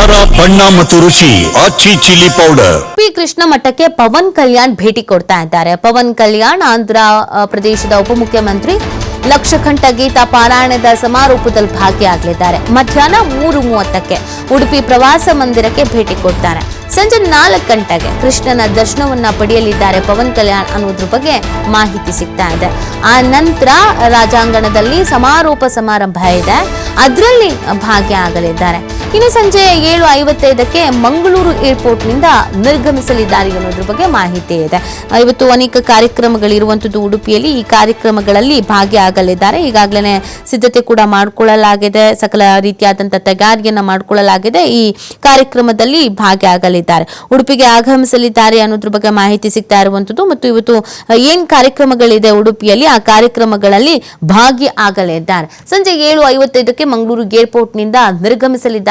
ಖಾರ ಬಣ್ಣ ಮತ್ತು ರುಚಿ, Aachi chilli powder. P Krishna ಮಠಕ್ಕೆ ಪವನ್ ಕಲ್ಯಾಣ್ ಭೇಟಿ ಕೊಡ್ತಾ ಇದ್ದಾರೆ. ಪವನ್ ಕಲ್ಯಾಣ್ ಆಂಧ್ರ ಪ್ರದೇಶದ ಉಪಮುಖ್ಯಮಂತ್ರಿ. ಲಕ್ಷಕಂಠ ಗೀತಾ ಪಾರಾಯಣದ ಸಮಾರೋಪದಲ್ಲಿ ಭಾಗಿಯಾಗಲಿದ್ದಾರೆ. ಮಧ್ಯಾಹ್ನ ಮೂರು ಮೂವತ್ತಕ್ಕೆ ಉಡುಪಿ ಪ್ರವಾಸ ಮಂದಿರಕ್ಕೆ ಭೇಟಿ ಕೊಡ್ತಾರೆ. ಸಂಜೆ ನಾಲ್ಕು ಗಂಟೆಗೆ ಕೃಷ್ಣನ ದರ್ಶನವನ್ನ ಪಡೆಯಲಿದ್ದಾರೆ ಪವನ್ ಕಲ್ಯಾಣ್ ಅನ್ನೋದ್ರ ಬಗ್ಗೆ ಮಾಹಿತಿ ಸಿಗ್ತಾ ಇದೆ. ಆ ನಂತರ ರಾಜಾಂಗಣದಲ್ಲಿ ಸಮಾರೋಪ ಸಮಾರಂಭ ಇದೆ. ಅದರಲ್ಲಿ ಭಾಗಿಯಾಗಲಿದ್ದಾರೆ. ಇನ್ನು ಸಂಜೆ ಏಳು ಐವತ್ತೈದಕ್ಕೆ ಮಂಗಳೂರು ಏರ್ಪೋರ್ಟ್ನಿಂದ ನಿರ್ಗಮಿಸಲಿದ್ದಾರೆ ಅನ್ನೋದ್ರ ಬಗ್ಗೆ ಮಾಹಿತಿ ಇದೆ. ಇವತ್ತು ಅನೇಕ ಕಾರ್ಯಕ್ರಮಗಳಿರುವಂಥದ್ದು ಉಡುಪಿಯಲ್ಲಿ ಈ ಕಾರ್ಯಕ್ರಮಗಳಲ್ಲಿ ಭಾಗಿಯಾಗಲಿದ್ದಾರೆ. ಈಗಾಗಲೇ ಸಿದ್ಧತೆ ಕೂಡ ಮಾಡಿಕೊಳ್ಳಲಾಗಿದೆ. ಸಕಲ ರೀತಿಯಾದಂತಹ ತಯಾರಿಯನ್ನ ಮಾಡಿಕೊಳ್ಳಲಾಗಿದೆ. ಈ ಕಾರ್ಯಕ್ರಮದಲ್ಲಿ ಭಾಗಿಯಾಗಲಿದ್ದಾರೆ. ಉಡುಪಿಗೆ ಆಗಮಿಸಲಿದ್ದಾರೆ ಅನ್ನೋದ್ರ ಬಗ್ಗೆ ಮಾಹಿತಿ ಸಿಗ್ತಾ ಇರುವಂಥದ್ದು ಮತ್ತು ಇವತ್ತು ಏನ್ ಕಾರ್ಯಕ್ರಮಗಳಿದೆ ಉಡುಪಿಯಲ್ಲಿ ಆ ಕಾರ್ಯಕ್ರಮಗಳಲ್ಲಿ ಭಾಗಿಯಾಗಲಿದ್ದಾರೆ. ಸಂಜೆ ಏಳು ಐವತ್ತೈದಕ್ಕೆ ಮಂಗಳೂರು ಏರ್ಪೋರ್ಟ್ನಿಂದ ನಿರ್ಗಮಿಸಲಿದ್ದಾರೆ